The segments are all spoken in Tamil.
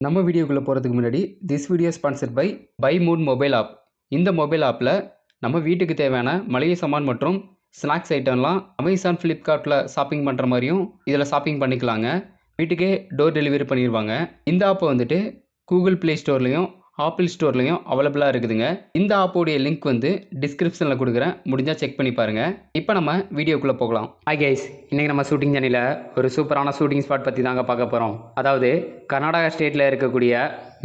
நம்ம வீடியோக்குள்ளே போகிறதுக்கு முன்னாடி this video sponsored by by moon mobile app இந்த மொபைல் ஆப்பில் நம்ம வீட்டுக்கு தேவையான மளிகை சாமான் மற்றும் ஸ்நாக்ஸ் ஐட்டம்லாம் அமேசான் ஃப்ளிப்கார்ட்டில் ஷாப்பிங் பண்ணுற மாதிரியும் இதில் ஷாப்பிங் பண்ணிக்கலாங்க. வீட்டுக்கே டோர் டெலிவரி பண்ணிடுவாங்க இந்த ஆப்பை வந்துட்டு கூகுள் ப்ளே ஸ்டோர்லேயும் ஆப்பிள் ஸ்டோர்லேயும் அவைலபிளாக இருக்குதுங்க. இந்த ஆப்போடைய லிங்க் வந்து டிஸ்கிரிப்ஷனில் கொடுக்குறேன். முடிஞ்சால் செக் பண்ணி பாருங்கள் இப்போ நம்ம வீடியோக்குள்ளே போகலாம். ஹாய் கைஸ் இன்றைக்கி நம்ம ஷூட்டிங் சேனலில் ஒரு சூப்பரான ஷூட்டிங் ஸ்பாட் பற்றி தாங்க பார்க்க போகிறோம் அதாவது கர்நாடகா ஸ்டேட்டில் இருக்கக்கூடிய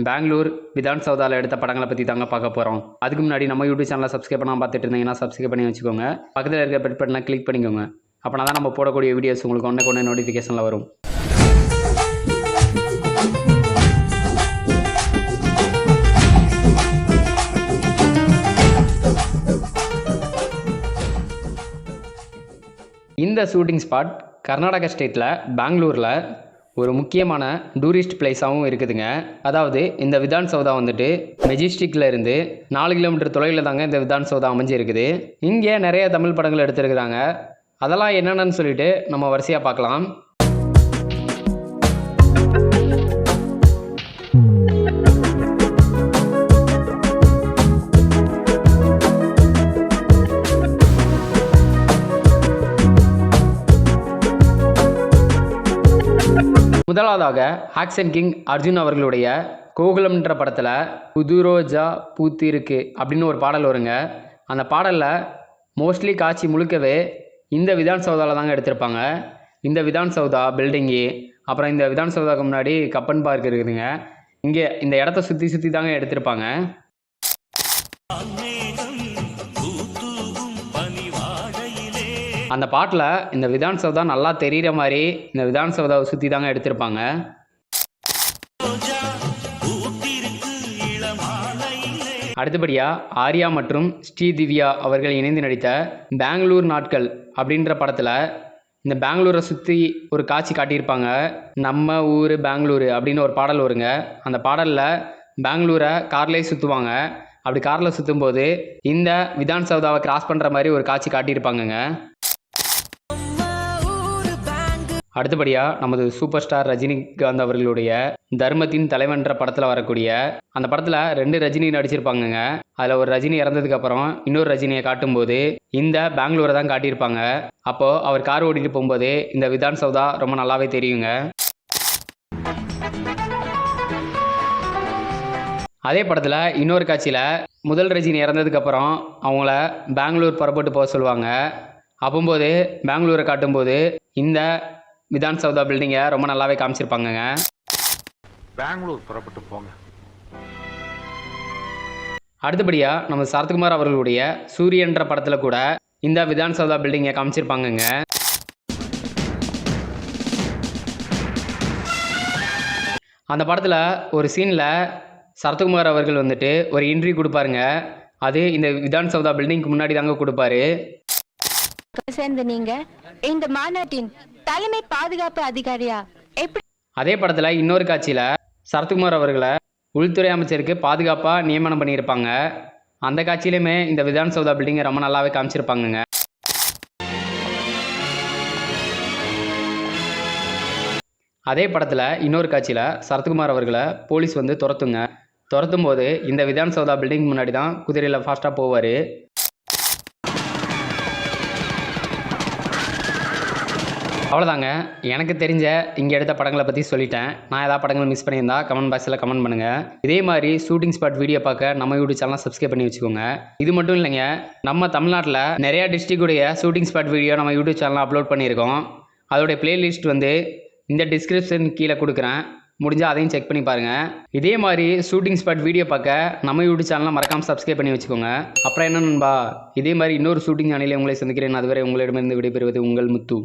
பெங்களூர் விதான் சௌதாவில் எடுத்த படங்களை பற்றி தாங்க பார்க்க போகிறோம் அதுக்கு முன்னாடி நம்ம யூடியூப் சேனலை சப்ஸ்கிரைப் பண்ணால் பார்த்துட்டு இருந்தீங்கன்னா சப்ஸ்கிரைப் பண்ணி வச்சுக்கோங்க. பக்கத்தில் இருக்க பெட் பட்டனை கிளிக் பண்ணிக்கோங்க. அப்போனா தான் நம்ம போடக்கூடிய வீடியோஸ் உங்களுக்கு ஒன்று கொண்டே நோட்டிஃபிகேஷனில் வரும். இந்த ஷூட்டிங் ஸ்பாட் கர்நாடகா ஸ்டேட்டில் பெங்களூரில் ஒரு முக்கியமான டூரிஸ்ட் பிளேஸாகவும் இருக்குதுங்க. அதாவது இந்த விதான் சௌதா வந்துட்டு மெஜிஸ்டிக்கில் இருந்து நாலு கிலோமீட்டர் தொலைவில் தாங்க இந்த விதான் சௌதா அமைஞ்சிருக்குது. இங்கே நிறைய தமிழ் படங்கள் எடுத்திருக்கிறாங்க. அதெல்லாம் என்னென்னு சொல்லிட்டு நம்ம வரிசையாக பார்க்கலாம். முதலாவதாக ஆக்ஷன் கிங் அர்ஜுன் அவர்களுடைய கோகுலம்ன்ற படத்தில் புது ரோஜா பூத்திருக்கு அப்படின்னு ஒரு பாடல் வருங்க. அந்த பாடலில் மோஸ்ட்லி காட்சி முழுக்கவே இந்த விதான் சௌதாவில் தாங்க எடுத்திருப்பாங்க. இந்த விதான் சௌதா பில்டிங்கு அப்புறம் இந்த விதான் சௌதாவுக்கு முன்னாடி கப்பன் பார்க் இருக்குதுங்க. இங்கே இந்த இடத்த சுற்றி சுற்றி தாங்க எடுத்திருப்பாங்க. அந்த பாட்டில் இந்த விதான் சௌதா நல்லா தெரிகிற மாதிரி இந்த விதான் சௌதாவை சுற்றி தாங்க எடுத்திருப்பாங்க. அடுத்தபடியாக ஆர்யா மற்றும் ஸ்ரீ திவ்யா அவர்கள் இணைந்து நடித்த பெங்களூர் நாட்கள் அப்படின்ற படத்தில் இந்த பெங்களூரை சுற்றி ஒரு காட்சி காட்டியிருப்பாங்க. நம்ம ஊர் பெங்களூரு அப்படின்னு ஒரு பாடல் வருங்க. அந்த பாடலில் பெங்களூரை கார்லேயே சுற்றுவாங்க அப்படி காரில் சுற்றும்போது இந்த விதான் சௌதாவை கிராஸ் பண்ணுற மாதிரி ஒரு காட்சி காட்டியிருப்பாங்கங்க. அடுத்தபடியாக நமது சூப்பர் ஸ்டார் ரஜினிகாந்த் அவர்களுடைய தர்மத்தின் தலைவன்ற படத்தில் வரக்கூடிய அந்த படத்தில் ரெண்டு ரஜினி நடிச்சிருப்பாங்கங்க. அதில் ஒரு ரஜினி இறந்ததுக்கப்புறம் இன்னொரு ரஜினியை காட்டும்போது இந்த பெங்களூரை தான் காட்டியிருப்பாங்க. அப்போது அவர் கார் ஓட்டிகிட்டு போகும்போது இந்த விதான் சௌதா ரொம்ப நல்லாவே தெரியுங்க. அதே படத்தில் இன்னொரு காட்சியில் முதல் ரஜினி இறந்ததுக்கப்புறம் அவங்கள பெங்களூர் புறப்பட்டு போக சொல்லுவாங்க. அப்போம்போது பெங்களூரை காட்டும்போது இந்த விதான் சௌதா பில்டிங்கை ரொம்ப நல்லாவே காமிச்சிருப்பாங்கங்க. பெங்களூர் புறப்பட்டு போங்க. அடுத்தபடியாக நம்ம சரத்குமார் அவர்களுடைய சூரியன்ற படத்தில் கூட இந்த விதான் சௌதா பில்டிங்கை காமிச்சிருப்பாங்கங்க. அந்த படத்தில் ஒரு சீனில் சரத்குமார் அவர்கள் வந்துட்டு ஒரு இன்டர்வியூ கொடுப்பாருங்க. அது இந்த விதான் சௌதா பில்டிங்க்கு முன்னாடி தாங்க கொடுப்பாரு. சேர்ந்த நீங்க இந்த மாநாட்டின் தலைமை பாதுகாப்பு அதிகாரியா? எப்படி அதே படத்தில் இன்னொரு காட்சியில் சரத்குமார் அவர்களை உள்துறை அமைச்சருக்கு பாதுகாப்பாக நியமனம் பண்ணியிருப்பாங்க. அந்த காட்சியிலுமே இந்த விதான் சௌதா பில்டிங்கை ரொம்ப நல்லாவே காமிச்சிருப்பாங்கங்க. அதே படத்தில் இன்னொரு காட்சியில் சரத்குமார் அவர்களை போலீஸ் வந்து துரத்துங்க. துரத்தும் போது இந்த விதான் சௌதா பில்டிங் முன்னாடி தான் குதிரையில் ஃபாஸ்ட்டாக போவார். அவ்வளோதாங்க எனக்கு தெரிஞ்ச இங்கே எடுத்த படங்களை பற்றி சொல்லிட்டேன். நான் ஏதாவது படங்கள் மிஸ் பண்ணியிருந்தா கமெண்ட் பாக்ஸில் கமெண்ட் பண்ணுங்கள் இதே மாதிரி ஷூட்டிங் ஸ்பாட் வீடியோ பார்க்க நம்ம யூடியூப் சேனலை சப்ஸ்கிரைப் பண்ணி வச்சுக்கோங்க. இது மட்டும் இல்லைங்க நம்ம தமிழ்நாட்டில் நிறையா டிஸ்ட்ரிக்டுடைய ஷூட்டிங் ஸ்பாட் வீடியோ நம்ம யூடியூப் சேனலில் அப்லோட் பண்ணியிருக்கோம். அதோடைய பிளேலிஸ்ட் வந்து இந்த டிஸ்கிரிப்ஷன் கீழே கொடுக்குறேன். முடிஞ்சால் அதையும் செக் பண்ணி பாருங்கள் இதே மாதிரி ஷூட்டிங் ஸ்பாட் வீடியோ பார்க்க நம்ம யூடியூப் சேனலை மறக்காமல் சப்ஸ்கிரைப் பண்ணி வச்சுக்கோங்க. அப்புறம் என்ன நண்பா இதே மாதிரி இன்னொரு ஷூட்டிங் சேனலில் உங்களை சந்திக்கிறேன். அதுவரை உங்களிடமிருந்து விடைபெறுவது உங்கள் முத்து.